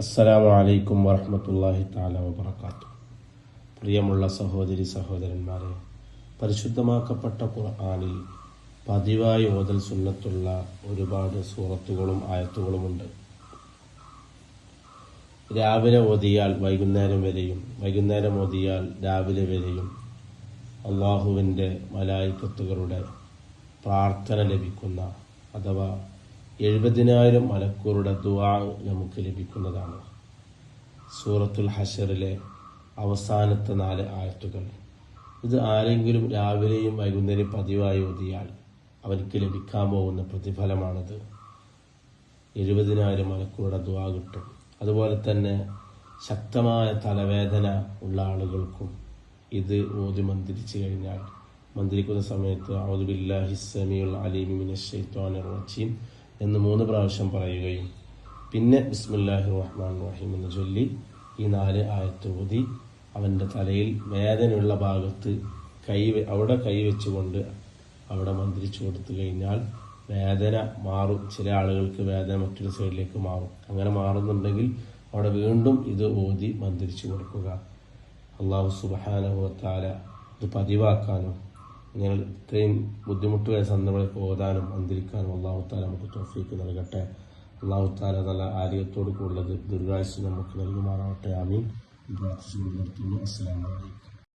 അസ്സലാമു അലൈക്കും വറഹ്മത്തുള്ളാഹി തആല വബറകാത്തു. പ്രിയമുള്ള സഹോദരി സഹോദരന്മാരെ പരിശുദ്ധമാക്കപ്പെട്ട ഖുർആാനിൽ പതിവായി ഓതൽ സുന്നത്തുള്ള ഒരുപാട് സൂറത്തുകളും ആയത്തുകളുമുണ്ട്. രാവിലെ ഓതിയാൽ വൈകുന്നേരം വരെയും വൈകുന്നേരം ഓതിയാൽ രാവിലെ വരെയും അള്ളാഹുവിന്റെ മലായിക്കത്തുകളുടെ പ്രാർത്ഥന ലഭിക്കുന്ന അഥവാ എഴുപതിനായിരം മലക്കൂറുടെ ദുവാ നമുക്ക് ലഭിക്കുന്നതാണ്. സൂറത്തുൽ ഹഷറിലെ അവസാനത്തെ നാല് ആയത്തുകൾ. ഇത് ആരെങ്കിലും രാവിലെയും വൈകുന്നേരം പതിവായി ഓതിയാൽ അവർക്ക് ലഭിക്കാൻ പോകുന്ന പ്രതിഫലമാണിത്. എഴുപതിനായിരം മലക്കൂറുടെ ദുവാ കിട്ടും. അതുപോലെ തന്നെ ശക്തമായ തലവേദന ഉള്ള ആളുകൾക്കും ഇത് ഓതി മന്ത്രിച്ചു കഴിഞ്ഞാൽ മന്ത്രിക്കുന്ന സമയത്ത് ഔദുബില്ലാഹി ഹിസ്സമിയുള്ള അലീമിനെ മിനശ് ശൈത്വാനിർ റജീം എന്ന് മൂന്ന് പ്രാവശ്യം പറയുകയും പിന്നെ ബിസ്മില്ലാഹി റഹ്മാൻ റഹീം എന്ന് ചൊല്ലി ഈ നാല് ആയത്ത് ഓതി അവന്റെ തലയിൽ വേദനയുള്ള ഭാഗത്ത് കൈ അവിടെ കൈവച്ചുകൊണ്ട് അവിടെ മന്ത്രിച്ചു കൊടുത്തു കഴിഞ്ഞാൽ വേദന മാറും. ചില ആളുകൾക്ക് വേദന മറ്റൊരു സൈഡിലേക്ക് മാറും. അങ്ങനെ മാറുന്നുണ്ടെങ്കിൽ അവിടെ വീണ്ടും ഇത് ഓതി മന്ത്രിച്ചു കൊടുക്കുക. അള്ളാഹു സുബാനുഭവത്താല ഇത് പതിവാക്കാനും ഇങ്ങനെ ഇത്രയും ബുദ്ധിമുട്ടുള്ള സന്ദർഭങ്ങളിൽ ഓതാനും അന്തരിക്കാനും അള്ളാഹു താല നമുക്ക് തോഫീക്ക് നൽകട്ടെ. അള്ളാഹു താല നല്ല ആരോഗ്യത്തോട് കൂടുതൽ ദുരിതാഴ്ച നമുക്ക് നൽകുമാറാവട്ടെ. ആമീൻ. നിർത്തുന്നു അസ്സാം അലൈക്കും